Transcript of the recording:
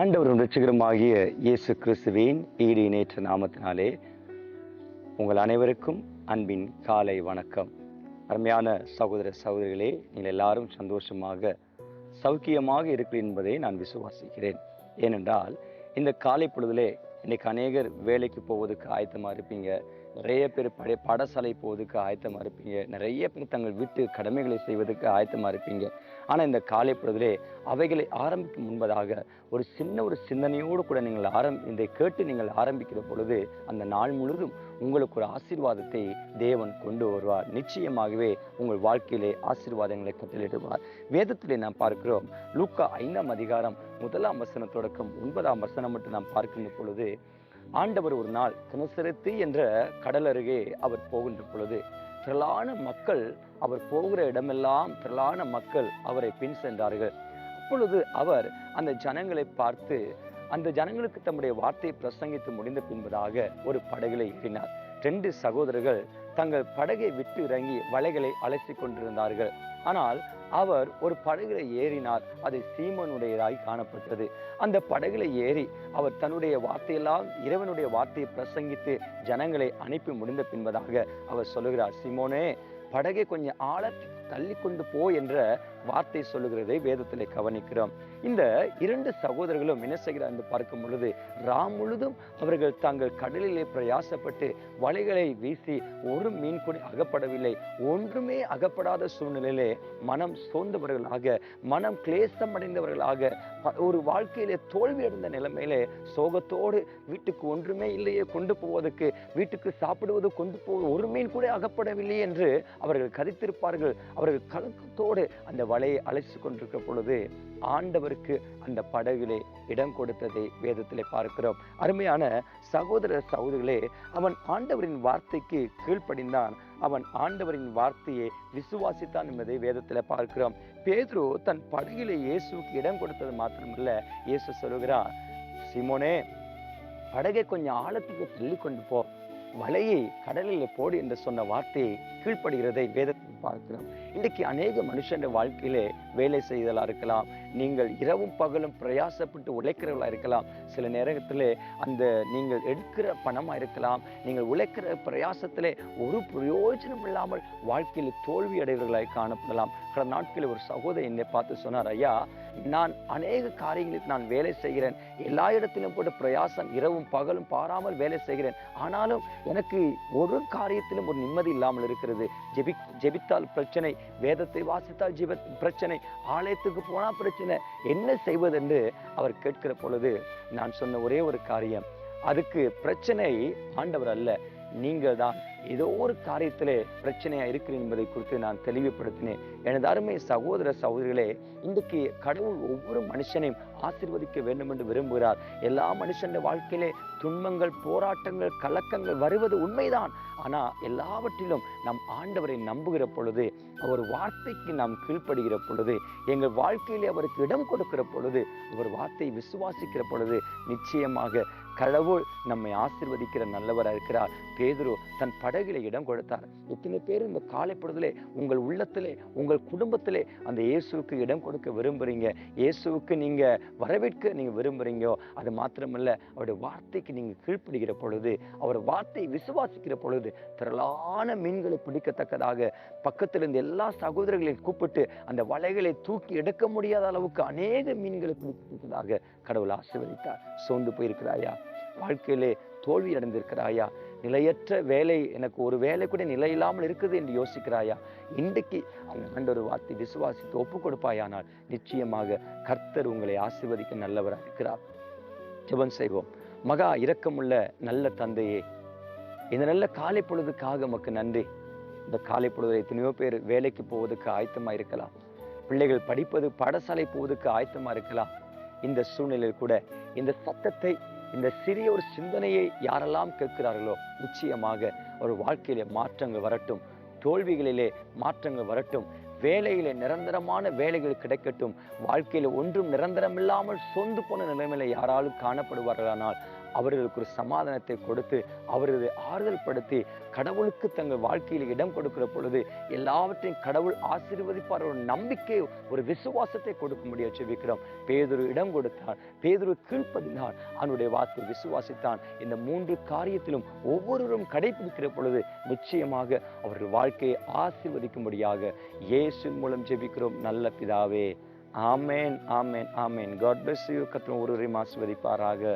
ஆண்டவரும் இரட்சகருமாகிய இயேசு கிறிஸ்துவின் ஈடு இணைற்ற நாமத்தினாலே உங்கள் அனைவருக்கும் அன்பின் காலை வணக்கம். அருமையான சகோதர சகோதரிகளே நீங்கள் எல்லாரும் சந்தோஷமாக சௌக்கியமாக இருக்கிறீர்கள் என்பதை நான் விசுவாசிக்கிறேன். ஏனென்றால் இந்த காலை பொழுதிலே இன்றைக்கி அநேகர் வேலைக்கு போவதுக்கு ஆயத்தமாக இருப்பீங்க. நிறைய பேர் பழைய படசாலை போவதுக்கு ஆயத்தமாக இருப்பீங்க. நிறைய பேர் தங்கள் வீட்டு கடமைகளை செய்வதற்கு ஆயத்தமாக இருப்பீங்க. ஆனால் இந்த காலை பொழுதிலே அவைகளை ஆரம்பிக்கும் முன்பதாக ஒரு சின்ன ஒரு சிந்தனையோடு கூட நீங்கள் ஆரம் இதை கேட்டு நீங்கள் ஆரம்பிக்கிற பொழுது அந்த நாள் முழுதும் உங்களுக்கு ஒரு ஆசீர்வாதத்தை தேவன் கொண்டு வருவார். நிச்சயமாகவே உங்கள் வாழ்க்கையிலே ஆசீர்வாதங்களை கட்டளிடுவார் வேதத்திலே நாம் பார்க்கிறோம் லூக்கா ஐந்தாம் அதிகாரம் முதலாம் வசனம் தொடக்கம் ஒன்பதாம் வசனம் மட்டும் நாம் பார்க்கின்ற பொழுது ஆண்டவர் ஒரு நாள் கிணசரத்து என்ற கடல் அருகே அவர் போகின்ற பொழுது திரளான மக்கள் அவர் போகிற இடமெல்லாம் திரளான மக்கள் அவரை பின் சென்றார்கள். அப்பொழுது அவர் அந்த ஜனங்களை பார்த்து அந்த ஜனங்களுக்கு தம்முடைய வார்த்தையை பிரசங்கித்து முடிந்த பின்பதாக ஒரு படகில ஏறினார் ரெண்டு சகோதரர்கள் தங்கள் படகை விட்டு இறங்கி வலைகளை அலசி கொண்டிருந்தார்கள். ஆனால் அவர் ஒரு படகுல ஏறினார். அது சீமனுடையதாய் காணப்பட்டது. அந்த படகுல ஏறி அவர் தன்னுடைய வார்த்தையெல்லாம் இறைவனுடைய வார்த்தையை பிரசங்கித்து ஜனங்களை அனுப்பி முடிந்த பின்பதாக அவர் சொல்லுகிறார். சீமோனே படகை கொஞ்சம் ஆழ தள்ளி கொண்டு போ என்ற வார்த்தை சொல்லுகிறதை வேதத்திலே கவனிக்கிறோம். இந்த இரண்டு சகோதரர்களும் என்ன செய்கிறார் என்று பார்க்கும் பொழுது ராம் முழுதும் அவர்கள் தாங்கள் கடலிலே பிரயாசப்பட்டு வலைகளை வீசி ஒரு மீன் கூட அகப்படவில்லை. ஒன்றுமே அகப்படாத சூழ்நிலையிலே மனம் சோர்ந்தவர்களாக மனம் கிளேசம் அடைந்தவர்களாக ஒரு வாழ்க்கையிலே தோல்வி அடைந்த நிலைமையிலே சோகத்தோடு வீட்டுக்கு ஒன்றுமே இல்லையே கொண்டு போவதற்கு வீட்டுக்கு சாப்பிடுவது கொண்டு போ ஒரு மீன் கூட அகப்படவில்லை என்று அவர்கள் கருத்திருப்பார்கள் அவர்கள் கலக்கத்தோடு அந்த வலையை அழைத்து கொண்டிருக்கிற பொழுது ஆண்டவருக்கு அந்த படகிலே இடம் கொடுத்ததை வேதத்திலே பார்க்கிறோம். அருமையான சகோதர சகோதரிகளே அவன் ஆண்டவரின் வார்த்தைக்கு கீழ்ப்படிந்தான். அவன் ஆண்டவரின் வார்த்தையை விசுவாசித்தான் என்பதை வேதத்தில் பார்க்கிறோம். பேதுரு தன் படகிலே இயேசுவுக்கு இடம் கொடுத்தது மாத்திரமல்ல இயேசு சொல்லுகிறார் சிமோனே படகை கொஞ்சம் ஆழத்துக்கு தள்ளி கொண்டு போ. வலையை கடலில் போடு என்று சொன்ன வார்த்தையை கீழ்ப்படுகிறதை வேதத்தில் பார்க்கிறோம். இன்றைக்கு அநேக மனுஷன் வாழ்க்கையிலே வேலை செய்தலாக இருக்கலாம். நீங்கள் இரவும் பகலும் பிரயாசப்பட்டு உழைக்கிறவர்களா இருக்கலாம். சில நேரத்தில் அந்த நீங்கள் எடுக்கிற பணமாக இருக்கலாம். நீங்கள் உழைக்கிற பிரயாசத்தில் ஒரு பிரயோஜனம் இல்லாமல் வாழ்க்கையில் தோல்வி அடைவர்களாய் காணப்படலாம். கடந்த நாட்களில் ஒரு சகோதரி என்னை பார்த்து சொன்னார் ஐயா நான் அநேக காரியங்களுக்கு நான் வேலை செய்கிறேன். எல்லா இடத்திலும் போட்டு பிரயாசம் இரவும் பகலும் பாராமல் வேலை செய்கிறேன். ஆனாலும் எனக்கு ஒரு காரியத்திலும் ஒரு நிம்மதி இல்லாமல் இருக்கிறது. ஜெபி ஜெபித்தால் பிரச்சனை வேதத்தை வாசித்தால் ஜீவ பிரச்சனை ஆலயத்துக்கு போனால் பிரச்சனை. என்ன செய்வதென்று அவர் கேட்கிற பொழுது நான் சொன்ன ஒரே ஒரு காரியம். அதுக்கு பிரச்சனை ஆண்டவர் அல்ல. நீங்கள் தான் ஏதோ ஒரு காரியத்திலே பிரச்சனையா இருக்கிறீங்க என்பதை குறித்து நான் தெளிவுபடுத்தினேன். எனது அருமை சகோதர சகோதரிகளே இன்றைக்கு கடவுள் ஒவ்வொரு மனுஷனையும் ஆசிர்வதிக்க வேண்டும் என்று விரும்புகிறார். எல்லா மனுஷன் வாழ்க்கையிலே துன்பங்கள் போராட்டங்கள் கலக்கங்கள் வருவது உண்மைதான். ஆனா எல்லாவற்றிலும் நம் ஆண்டவரை நம்புகிற பொழுது அவர் வார்த்தைக்கு நாம் கீழ்ப்படுகிற பொழுது எங்கள் வாழ்க்கையிலே அவருக்கு இடம் கொடுக்கிற பொழுது அவர் வார்த்தையை விசுவாசிக்கிற பொழுது நிச்சயமாக கடவுள் நம்மை ஆசீர்வதிக்கிற நல்லவராக இருக்கிறார். பேதுரு தன் படகில இடம் கொடுத்தார். எத்தனை பேர் இந்த காலைப்படுதலே உங்கள் உள்ளத்திலே உங்கள் குடும்பத்திலே அந்த இயேசுவுக்கு இடம் கொடுக்க விரும்புறீங்க. இயேசுவுக்கு நீங்க வரவேற்க நீங்க விரும்புறீங்கோ அது மாத்திரமல்ல அவருடைய வார்த்தைக்கு வார்த்தைக்கு நீங்கள் கீழ்ப்படுகிற பொழுது அவர் வார்த்தையை விசுவாசிக்கிற பொழுது திரளான மீன்களை பிடிக்கத்தக்கதாக பக்கத்திலிருந்து எல்லா சகோதரர்களையும் கூப்பிட்டு அந்த வலைகளை தூக்கி எடுக்க முடியாத அளவுக்கு அநேக மீன்களை பிடித்ததாக கடவுள் ஆசீர்வதித்தார். சோர்ந்து போயிருக்கிறாயா? வாழ்க்கையிலே தோல்வி அடைந்திருக்கிறாயா? நிலையற்ற வேலை எனக்கு ஒரு வேலை கூட நிலை இல்லாமல் இருக்குது என்று யோசிக்கிறாயா? இன்றைக்கு அந்த ஆண்டவர் வார்த்தை விசுவாசித்து ஒப்பு கொடுப்பாயானால் நிச்சயமாக கர்த்தர் உங்களை ஆசிர்வதிக்க நல்லவராக இருக்கிறார் ஜெபம் செய்வோம். மகா இரக்கமுள்ள நல்ல தந்தையே. இந்த நல்ல காலை பொழுதுக்காக உமக்கு நன்றி. இந்த காலை பொழுதுல எத்தனையோ பேர் வேலைக்கு போவதுக்கு ஆயத்தமாக இருக்கலாம். பிள்ளைகள் படிப்பது பாடசாலை போவதுக்கு ஆயத்தமாக இருக்கலாம். இந்த சூழ்நிலையில் கூட இந்த சத்தத்தை இந்த சிறிய ஒரு சிந்தனையை யாரெல்லாம் கேட்கிறார்களோ நிச்சயமாக ஒரு வாழ்க்கையிலே மாற்றங்கள் வரட்டும். தோல்விகளிலே மாற்றங்கள் வரட்டும். வேலையில் நிரந்தரமான வேலைகள் கிடைக்கட்டும் வாழ்க்கையில் ஒன்றும் நிரந்தரமில்லாமல் சொந்து போன நிலைமையில் யாராலும் காணப்படுவார்களானால் அவர்களுக்கு ஒரு சமாதானத்தை கொடுத்து அவர்களை ஆறுதல் படுத்தி கடவுளுக்கு தங்கள் வாழ்க்கையில் இடம் கொடுக்கிற பொழுது எல்லாவற்றையும் கடவுள் ஆசீர்வதிப்பார் ஒரு நம்பிக்கை ஒரு விசுவாசத்தை கொடுக்க முடியாது செபிக்கிறோம் பேதுரு இடம் கொடுத்தான் பேதுரு கீழ்ப்படிந்தான் அவனுடைய வார்த்தை விசுவாசித்தான். இந்த மூன்று காரியத்திலும் ஒவ்வொருவரும் கடைபிடிக்கிற பொழுது நிச்சயமாக அவர்கள் வாழ்க்கையை ஆசீர்வதிக்கும்படியாக இயேசு மூலம் ஜெபிக்கிறோம். நல்ல பிதாவே. ஆமேன் ஆமேன் ஆமேன். காட் பிளஸ் யூ கத்திரம் ஒருவரையும் ஆசீர்வதிப்பாராக.